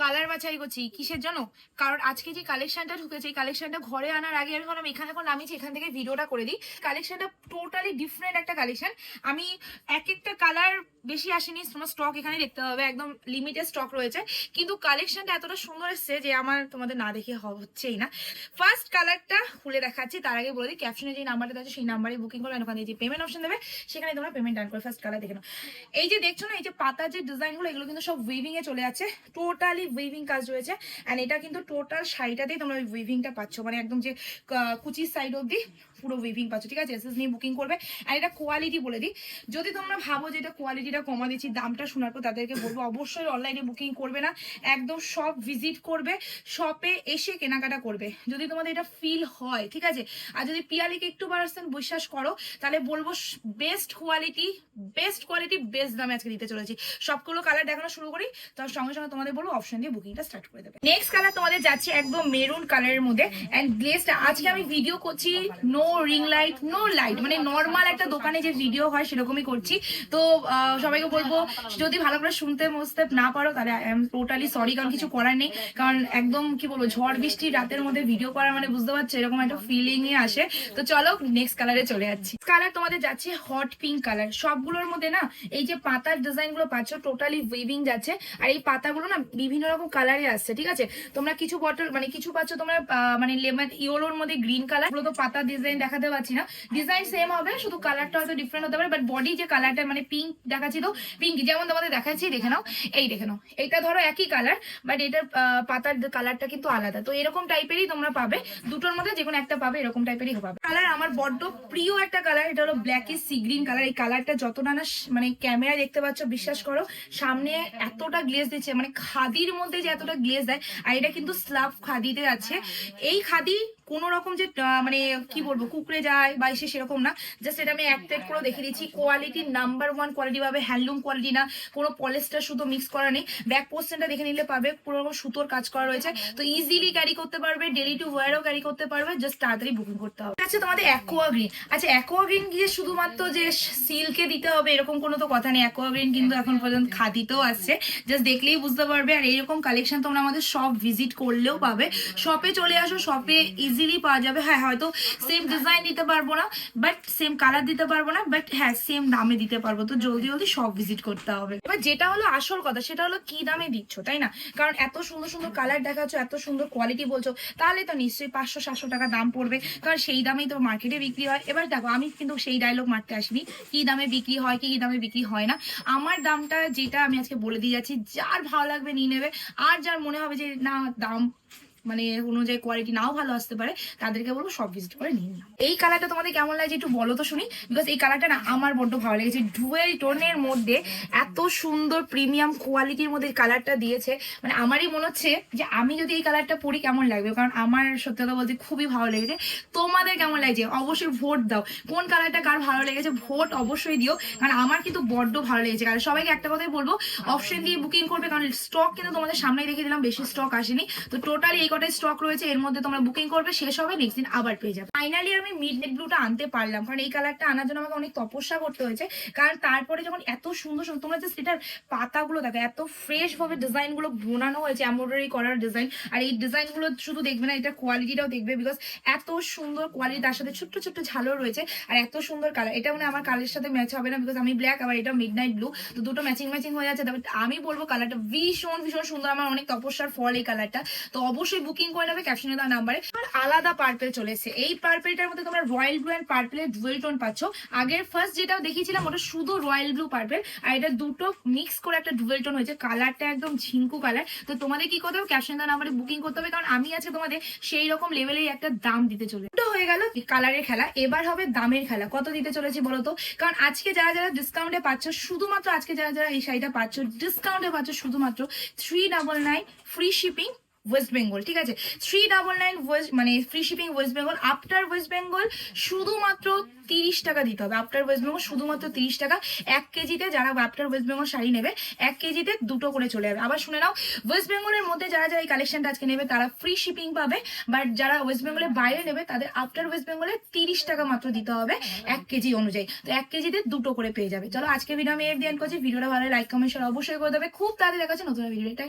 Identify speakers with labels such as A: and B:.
A: Colour বাছাই করছি, কিসের জন্য কারণ আজকে যে কালেকশনটা ঢুকেছে, এই কালেকশনটা ঘরে আনার আগে আমি ভাবলাম এখানে এখন নামিয়েছি, এখান থেকে ভিডিওটা করে দিই। কালেকশনটা টোটালি ডিফারেন্ট একটা কালেকশন আমি এক একটা কালার বেশি আসেনি, তোমার স্টক এখানে দেখতে হবে, একদম লিমিটেড স্টক রয়েছে। কিন্তু কালেকশনটা এতটা সুন্দর এসছে যে আমার তোমাদের না দেখে হচ্ছেই না। ফার্স্ট কালারটা খুলে দেখাচ্ছি, তার আগে বলে দিই ক্যাপশনে যে নাম্বারটা আছে, সেই নাম্বারে বুকিং করো, ওখানে যে পেমেন্ট অপশন দেবে, সেখানে তোমরা পেমেন্ট ডান করে ফার্স্ট কালার দেখে নাও। এই যে দেখছ না, এই যে পাতার যে ডিজাইনগুলো এগুলো কিন্তু সব উইভিংয়ে চলে যাচ্ছে। টোটালি উইভিং কাজ রয়েছে। অ্যান্ড এটা কিন্তু টোটাল শাড়িটাতেই তোমরা ওই উইভিংটা পাচ্ছ। মানে একদম যে কুচির সাইড অবধি পুরো উইভিং পাচ্ছ, ঠিক আছে? এসএস নিয়ে বুকিং করবে। আর এটা কোয়ালিটি বলে দিই। যদি তোমরা ভাবো যে এটা কোয়ালিটিটা কমা দিচ্ছি, দামটা শোনার পর তাদেরকে বলব, অবশ্যই অনলাইনে বুকিং করবে না। একদম সব ভিজিট করবে শপে এসে কেনাকাটা করবে। যদি তোমাদের এটা ফিল হয়, ঠিক আছে? আর যদি পিয়ালিকে একটু পার্সেন্ট বিশ্বাস করো, তাহলে বলব best quality best quality best দামে আজকে দিতে চলেছি। সবগুলো কালার দেখানো শুরু করি, তার সঙ্গে সঙ্গে তোমাদের বলব অপশন দিয়ে বুকিংটা স্টার্ট করে দেবে। নেক্সট কালার তোমাদের যাচ্ছে একদম মেরুন কালারের মধ্যে। অ্যান্ড গ্লেসটা আজকে আমি ভিডিও করছি no ring light no light মানে নর্মাল একটা দোকানে যে ভিডিও হয়, সেরকমই করছি। তো সবাইকে বলব, যদি ভালো করে শুনতে বুঝতে না পারো, তাহলে আই এম টোটালি সরি কারণ কিছু করার নেই। কারণ একদম, কি বলব, ঝড় বৃষ্টি রাতের মধ্যে ভিডিও করা মানে বুঝতে পারছ, এরকম একটা ফিলিং আসে। তো চলো নেক্সট কালারে চলে যাচ্ছি। কালার তোমাদের যাচ্ছে হট পিঙ্ক কালার সবগুলোর মধ্যে না, এই যে পাতার ডিজাইনগুলো পাচ্ছ টোটালি উইভিং যাচ্ছে। আর এই পাতাগুলো না, বিভিন্ন রকম কালারে আসছে, ঠিক আছে? তোমরা কিছু বটল মানে কিছু পাচ্ছ তোমরা মানে লেমন, ইয়েলোর মধ্যে গ্রিন কালার তো পাতা ডিজাইন দেখাতে পারছি না। ডিজাইন সেম হবে, শুধু কালারটা হয়তো ডিফারেন্ট হতে পারে বাট বডি যে কালারটা মানে পিঙ্ক দেখাচ্ছি তো পিঙ্ক যেমন তোমাদের দেখাচ্ছি, দেখে নাও, এই দেখে নাও। এটা ধরো একই কালার বাট এটার পাতার কালারটা কিন্তু আলাদা। তো এরকম টাইপেরই তোমরা পাবে, দুটোর মধ্যে যে কোনো একটা পাবে, এরকম টাইপেরই পাবে কালার আমার বড্ড প্রিয় একটা কালার এটা হলো black is sea green colour এই কালারটা যত না স- মানে ক্যামেরায় দেখতে পাচ্ছ, বিশ্বাস করো, সামনে এতটা গ্লেজ দিচ্ছে মানে খাদির মধ্যে যে এতটা গ্লেজ দেয়, আর এটা কিন্তু স্লাব খাদিতে আছে। এই খাদি কোনো রকম যে মানে কি বলব, কুকড়ে যায় বা এসে সেরকম না। জাস্ট এটা আমি এক করে দেখে দিচ্ছি। কোয়ালিটি নাম্বার ওয়ান কোয়ালিটি পাবে হ্যান্ডলুম কোয়ালিটি না। কোনো পলিস্টার সুতো মিক্স করা নেই। ব্যাক পোস্টেনটা দেখে নিলে পাবে, পুরো সুতোর কাজ করা রয়েছে। তো ইজিলি ক্যারি করতে পারবে ডেলি টু ওয়ারও ক্যারি করতে পারবে। জাস্ট তাড়াতাড়ি বুকিং করতে হবে। আচ্ছা তোমাদের অ্যাকোয়া গ্রিন আচ্ছা অ্যাকোয়া গ্রিন গিয়ে শুধুমাত্র যে সিল্কে দিতে হবে, এরকম কোনো তো কথা নেই। অ্যাকোয়া গ্রিন কিন্তু এখন পর্যন্ত খাদিতেও আসছে জাস্ট দেখলেই বুঝতে পারবে। আর এইরকম কালেকশন তোমরা আমাদের সব ভিজিট করলেও পাবে। শপে চলে আসো শপে ইজিলি পাওয়া যাবে। হ্যাঁ হয়তো সেম ডিজাইন দিতে পারব না বাট সেম কালার দিতে পারব না বাট হ্যাঁ সেম দামে দিতে পারব। তো জলদি জলদি সব ভিজিট করতে হবে। এবার যেটা হলো আসল কথা, সেটা হলো কি দামে দিচ্ছ, তাই না? কারণ এত সুন্দর সুন্দর কালার দেখাচ্ছ, এত সুন্দর কোয়ালিটি বলছো, তাহলে তো নিশ্চয়ই পাঁচশো, সাতশো টাকা দাম পড়বে, কারণ সেই দামেই তো মার্কেটে বিক্রি হয়। এবার দেখো, আমি কিন্তু সেই ডায়লগ মারতে আসিনি, কি দামে বিক্রি হয় কি কি দামে বিক্রি হয় না। আমার দামটা যেটা আমি আজকে বলে দিয়ে যাচ্ছি, যার ভালো লাগবে নিয়ে নেবে, আর যার মনে হবে যে, না, দাম মানে অনুযায়ী কোয়ালিটি নাও ভালো আসতে পারে, তাদেরকে বলব সব ভিজিট করে নিন না এই কালারটা তোমাদের কেমন লাগছে একটু বলো তো শুনি বিকজ এই কালারটা না আমার বড্ড ভালো লেগেছে। ডুয়েল টোনের মধ্যে এত সুন্দর প্রিমিয়াম কোয়ালিটির মধ্যে কালারটা দিয়েছে। মানে আমারই মনে হচ্ছে যে আমি যদি এই কালারটা পরি কেমন লাগবে, কারণ আমার সত্যি কথা বলতে খুবই ভালো লেগেছে। তোমাদের কেমন লাগছে? অবশ্যই ভোট দাও। কোন কালারটা কার ভালো লেগেছে ভোট অবশ্যই দিও, কারণ আমার কিন্তু বড্ড ভালো লেগেছে। কারণ সবাইকে একটা কথাই বলব অপশন দিয়ে বুকিং করবে, কারণ স্টক কিন্তু তোমাদের সামনেই রেখে দিলাম, বেশি স্টক আসেনি। তো টোটালি এই কটাই স্টক রয়েছে, এর মধ্যে তোমরা বুকিং করবে, শেষ হবে নেক্সট দিন আবার পেয়ে যাবে। ফাইনালি আমি মিড নেট ব্লুটা আনতে পারলাম, কারণ এই কালারটা আনার জন্য আমাকে অনেক তপস্যা করতে হয়েছে। কারণ তারপরে যখন এত সুন্দর সুন্দর, তোমরা জাস্ট এটার পাতাগুলো দেখো, এত ফ্রেশ ভাবে ডিজাইনগুলো বোনানো হয়েছে এমব্রয়ডারি করার ডিজাইন আর এই ডিজাইনগুলো শুধু দেখবে না, এটা কোয়ালিটিটাও দেখবে বিকজ এত সুন্দর কোয়ালিটি তার সাথে ছোট্ট ছোট্ট ঝালও রয়েছে, আর এত সুন্দর কালার এটা মানে আমার কালারের সাথে ম্যাচ হবে না বিকজ আমি ব্ল্যাক আবার এটা মিড নাইট ব্লু তো দুটো ম্যাচিং ম্যাচিং হয়ে যাচ্ছে তবে আমি বলব কালারটা ভীষণ ভীষণ সুন্দর, আমার অনেক তপস্যার ফল এই কালারটা তো অবশ্যই বুকিং করে নেবে ক্যাপশনে দেওয়া নাম্বারে আর আলাদা পার্পেল চলে এসেছে এই পার্পেলটার মধ্যে তোমরা রয়্যাল ব্লু অ্যান্ড পার্পেলের ডুয়েল টোন পাচ্ছ। আগের ফার্স্ট যেটা দেখিয়েছিলাম, ওটা শুধু রয়্যাল ব্লু পার্পেল আর এটা দুটো মিক্স করে একটা ডুয়েল টোন হয়েছে। কালারটা একদম ঝিঙ্কু কালার তো তোমাদের কি করতে হবে ক্যাপশন দেওয়া নাম্বারে বুকিং করতে হবে? কারণ আমি আছে তোমাদের সেই রকম লেভেলের একটা দাম দিতে চলে হয়ে গেল কালারের খেলা। এবার হবে দামের খেলা। কত দিতে চলেছি বলো তো? কারণ আজকে যারা যারা ডিসকাউন্টে পাচ্ছ, শুধুমাত্র আজকে যারা যারা এই শাড়িটা পাচ্ছ ডিসকাউন্টে পাচ্ছ শুধুমাত্র three double nine free shipping West Bengal ঠিক আছে? থ্রি ডাবল নাইন ওয়েস্ট মানে free shipping West Bengal after West Bengal শুধুমাত্র তিরিশ টাকা দিতে হবে। আফটার ওয়েস্ট বেঙ্গল শুধুমাত্র তিরিশ টাকা, এক কেজিতে যারা আফটার ওয়েস্ট বেঙ্গল শাড়ি নেবে, এক কেজিতে দুটো করে চলে যাবে। আবার শুনে নাও ওয়েস্ট বেঙ্গলের মধ্যে যারা যারা এই কালেকশনটা আজকে নেবে, তারা ফ্রি শিপিং পাবে বাট যারা ওয়েস্ট বেঙ্গলের বাইরে নেবে, তাদের আফটার ওয়েস্ট বেঙ্গলে তিরিশ টাকা মাত্র দিতে হবে এক কেজি অনুযায়ী। তো এক কেজিতে দুটো করে পেয়ে যাবে। চলো আজকে ভিডিও আমি এফ করছি। ভিডিওটা ভালো লাইক কমেন্ট শেয়ার অবশ্যই করে দেবে। খুব তাড়াতাড়ি দেখাচ্ছে নতুন ভিডিও টাটা।